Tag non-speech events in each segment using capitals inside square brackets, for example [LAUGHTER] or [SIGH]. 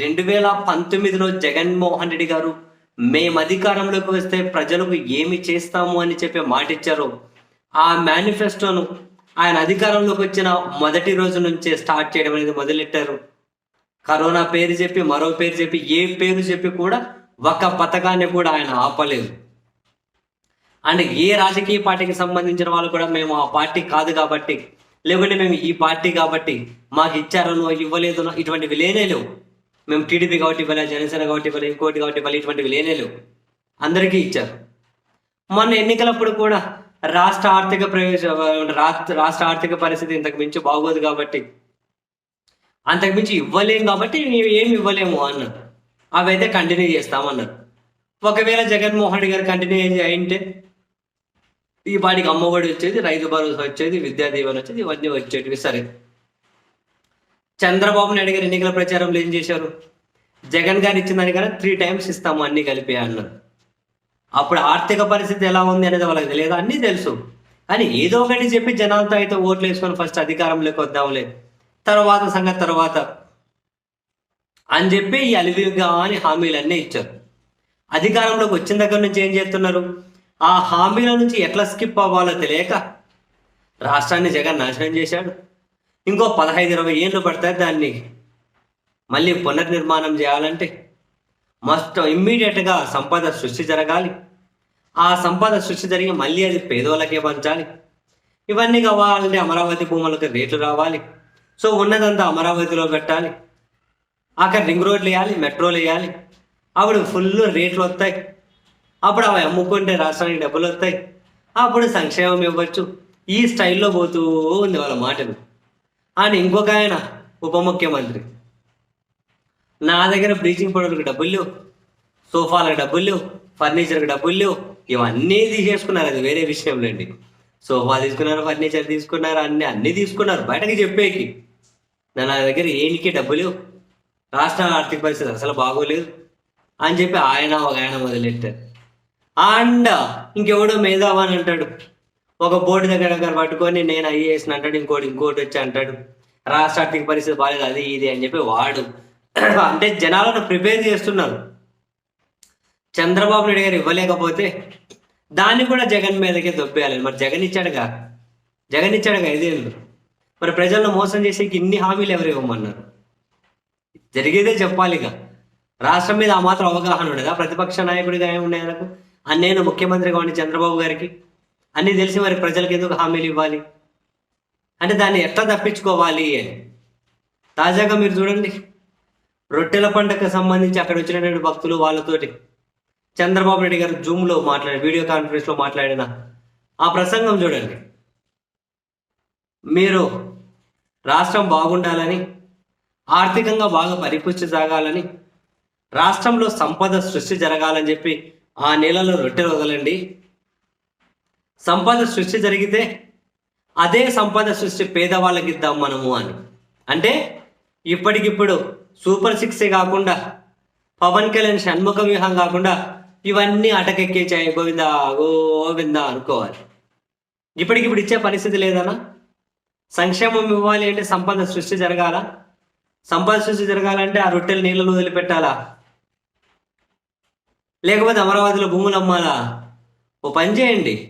రెండు వేల పంతొమ్మిదిలో జగన్మోహన్ రెడ్డి గారు మేము అధికారంలోకి వస్తే ప్రజలకు ఏమి చేస్తాము అని చెప్పి మాటిచ్చారో. ఆ మేనిఫెస్టోను ఆయన అధికారంలోకి వచ్చిన మొదటి రోజు నుంచే స్టార్ట్ చేయడం అనేది మొదలెట్టారు. కరోనా పేరు చెప్పి మరో పేరు చెప్పి ఏ పేరు చెప్పి కూడా ఒక పథకాన్ని కూడా ఆయన ఆపలేదు. అండ్ ఏ రాజకీయ పార్టీకి సంబంధించిన వాళ్ళు కూడా మేము ఆ పార్టీ కాదు కాబట్టి లేకుంటే మేము ఈ పార్టీ కాబట్టి మాకు ఇచ్చారనో ఇవ్వలేదనో ఇటువంటివి లేనే లేవు. మేము టీడీపీ కాబట్టి ఇవ్వాలి జనసేన కాబట్టి ఇవ్వాలి ఇంకోటి కాబట్టి ఇవ్వాలి ఇటువంటివి లేనే లేవు. అందరికీ ఇచ్చారు. మొన్న ఎన్నికలప్పుడు కూడా రాష్ట్ర ఆర్థిక ప్రయోజ రాష్ట్ర రాష్ట్ర ఆర్థిక పరిస్థితి ఇంతకు మించి బాగోదు కాబట్టి అంతకు మించి ఇవ్వలేము కాబట్టి ఏమి ఇవ్వలేము అన్నారు. అవైతే కంటిన్యూ చేస్తామన్నారు. ఒకవేళ జగన్మోహన్ రెడ్డి గారు కంటిన్యూ అయింటే ఈ వాడికి అమ్మఒడి వచ్చేది రైతు భరోసా వచ్చేది విద్యా దీవెన వచ్చేది ఇవన్నీ వచ్చేటివి సరే. చంద్రబాబు నాయుడు గారు ఎన్నికల ప్రచారంలో ఏం చేశారు? జగన్ గారు ఇచ్చిన దానికన్నా త్రీ టైమ్స్ ఇస్తాము అన్ని కలిపి అన్నారు. అప్పుడు ఆర్థిక పరిస్థితి ఎలా ఉంది అనేది వాళ్ళకి తెలియదు అన్నీ తెలుసు. కానీ ఏదో ఒకటి చెప్పి జనాలతో అయితే ఓట్లు వేసుకొని ఫస్ట్ అధికారంలోకి వద్దాంలే. తర్వాత సంగతి తర్వాత. అని చెప్పి ఈ అలివిగా అని హామీలన్నీ ఇచ్చారు. అధికారంలోకి వచ్చిన దగ్గర నుంచి ఏం చేస్తున్నారు? ఆ హామీల నుంచి ఎట్లా స్కిప్ అవ్వాలో తెలియక రాష్ట్రాన్ని జగన్ నాశనం చేశాడు. ఇంకో పదహైదు ఇరవై ఏళ్ళు పడతాయి దాన్ని మళ్ళీ పునర్నిర్మాణం చేయాలంటే మస్ట్ ఇమ్మీడియట్గా సంపద సృష్టి జరగాలి. ఆ సంపద సృష్టి జరిగి మళ్ళీ అది పేదోళ్ళకే పంచాలి. ఇవన్నీ కావాలంటే అమరావతి భూములకు రేట్లు రావాలి. సో ఉన్నదంతా అమరావతిలో పెట్టాలి. అక్కడ రింగ్ రోడ్లు వేయాలి మెట్రోలు వేయాలి. అప్పుడు ఫుల్ రేట్లు వస్తాయి. అప్పుడు అవి అమ్ముకుంటే రాష్ట్రానికి డబ్బులు వస్తాయి. అప్పుడు సంక్షేమం ఇవ్వచ్చు. ఈ స్టైల్లో పోతూ ఉంది వాళ్ళ మాటలు. అని ఇంకొక ఆయన ఉప ముఖ్యమంత్రి. నా దగ్గర బ్లీచింగ్ పౌడర్కి డబ్బులు లేవు సోఫాలకు డబ్బులు లేవు ఫర్నిచర్కి డబ్బులు లేవు ఇవన్నీ తీసేసుకున్నారు. అది వేరే విషయంలేండి సోఫా తీసుకున్నారు ఫర్నిచర్ తీసుకున్నారు అన్ని అన్నీ తీసుకున్నారు. బయటకి చెప్పేకి. నా నా దగ్గర ఏనికి డబ్బు లేవు రాష్ట్ర ఆర్థిక పరిస్థితి అసలు బాగోలేదు అని చెప్పి ఆయన ఒక ఆయన మొదలెట్టారు. అండ్ ఇంకెవడో మేధావా అని అంటాడు. ఒక బోర్డు దగ్గర దగ్గర పట్టుకొని నేను ఐఏఎస్ అంటాడు ఇంకోటి ఇంకోటి వచ్చి అంటాడు. రాష్ట్ర ఆర్థిక పరిస్థితి బాగాలేదు అది ఇది అని చెప్పి వాడు. [CLEARS THROAT] అంటే జనాలను ప్రిపేర్ చేస్తున్నారు. చంద్రబాబు నాయుడు గారు ఇవ్వలేకపోతే దాన్ని కూడా జగన్ మీదకే దొబ్బేయాలి. మరి జగన్ ఇచ్చాడుగా? జగన్ ఇచ్చాడుగా ఐదేళ్ళు మరి ప్రజలను మోసం చేసేకి ఇన్ని హామీలు ఎవరు ఇవ్వమన్నారు? జరిగేదే చెప్పాలిగా. రాష్ట్రం మీద ఆ మాత్రం అవగాహన ఉండదా? ప్రతిపక్ష నాయకుడిగా ఏముండే ఆయనకు నేను ముఖ్యమంత్రిగా ఉండి చంద్రబాబు గారికి? అన్నీ తెలిసి మరి ప్రజలకు ఎందుకు హామీలు ఇవ్వాలి? అంటే దాన్ని ఎట్లా తప్పించుకోవాలి? అని తాజాగా మీరు చూడండి రొట్టెల పంటకు సంబంధించి అక్కడ వచ్చినటువంటి భక్తులు వాళ్ళతోటి చంద్రబాబు నాయుడు గారు జూమ్లో మాట్లాడి వీడియో కాన్ఫరెన్స్లో మాట్లాడిన ఆ ప్రసంగం చూడండి. మీరు రాష్ట్రం బాగుండాలని ఆర్థికంగా బాగా పరిపుష్టి సాగాలని రాష్ట్రంలో సంపద సృష్టి జరగాలని చెప్పి ఆ నెలలో రొట్టెలు వదలండి. సంపద సృష్టి జరిగితే అదే సంపద సృష్టి పేదవాళ్ళకి ఇద్దాం మనము అని. అంటే ఇప్పటికిప్పుడు సూపర్ సిక్సే కాకుండా పవన్ కళ్యాణ్ షణ్ముఖ వ్యూహం కాకుండా ఇవన్నీ అటకెక్కేచాయి గోవిందా గోవిందా అనుకోవాలి. ఇప్పటికిప్పుడు ఇచ్చే పరిస్థితి లేదనా సంక్షేమం ఇవ్వాలి అంటే సంపద సృష్టి జరగాల? సంపద సృష్టి జరగాలంటే ఆ రొట్టెలు నీళ్ళలో వదిలిపెట్టాలా? లేకపోతే అమరావతిలో భూములు అమ్మాలా? ఓ పని చేయండి.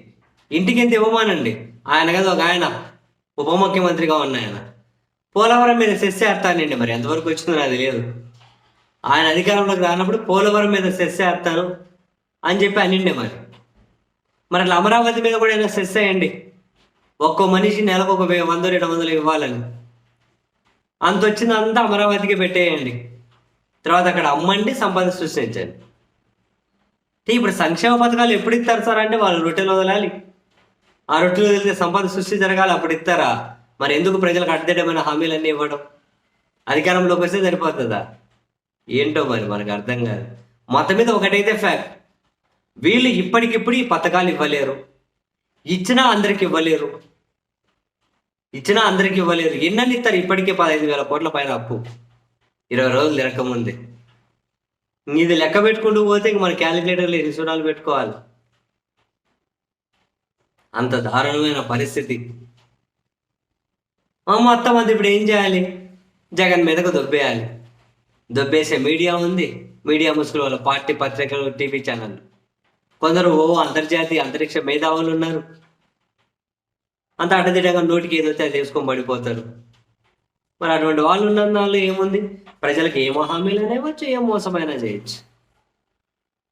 ఇంటికి ఎంత ఇవ్వమానండి? ఆయన కదా ఒక ఆయన ఉప ముఖ్యమంత్రిగా ఉన్న ఆయన. పోలవరం మీద సెస్ వేస్తానండి మరి ఎంతవరకు వచ్చిందో నాకు తెలియదు. ఆయన అధికారంలోకి రానప్పుడు పోలవరం మీద సెస్ వేస్తాను అని చెప్పి అనిండే మరి. మరి అట్లా అమరావతి మీద కూడా ఏదైనా సెస్ వేయండి ఒక్కో మనిషి నెలకు ఒక వెయ్యి వంద రెండు వందలు ఇవ్వాలని. అంత వచ్చిందంతా అమరావతికి పెట్టేయండి. తర్వాత అక్కడ అమ్మండి సంపద సృష్టించండి. ఇప్పుడు సంక్షేమ పథకాలు ఎప్పుడు ఇస్తారు సార్? అంటే వాళ్ళు రొట్టెలు వదలాలి. ఆ రొట్టెలు వదిలితే సంపద సృష్టి జరగాలి అప్పుడు ఇస్తారా? మరి ఎందుకు ప్రజలకు అడ్డమైన హామీలన్నీ ఇవ్వడం? అధికారంలోకి వస్తే సరిపోతుందా? ఏంటో మరి మనకు అర్థం కాదు. మొత్తం మీద ఒకటైతే ఫ్యాక్ట్ వీళ్ళు ఇప్పటికిప్పుడు ఈ పథకాలు ఇవ్వలేరు. ఇచ్చినా అందరికి ఇవ్వలేరు. ఇచ్చినా అందరికి ఇవ్వలేరు. ఎన్నని ఇస్తారు? ఇప్పటికే పదహైదు వేల కోట్ల పైన అప్పు. ఇరవై రోజులు తిరగకముందే. ఇది లెక్క పెట్టుకుంటూ పోతే ఇంక మన క్యాలిక్యులేటర్లు ఎన్ని సూడాలు పెట్టుకోవాలి? అంత దారుణమైన పరిస్థితి. మొత్తం అది ఇప్పుడు ఏం చేయాలి? జగన్ మీదకు దొబ్బేయాలి. దొబ్బేసే మీడియా ఉంది. మీడియా ముసుగుల వాళ్ళ పార్టీ పత్రికలు టీవీ ఛానల్ కొందరు ఓ అంతర్జాతీయ అంతరిక్ష మేధావులు ఉన్నారు. అంత అడ్డదిడ్డంగా నోటికి ఏదైతే అది వేసుకొని పడిపోతారు. మరి అటువంటి వాళ్ళు ఉన్న వాళ్ళు ఏముంది? ప్రజలకు ఏమో హామీలు అనేవచ్చు ఏం మోసమైనా చేయొచ్చు.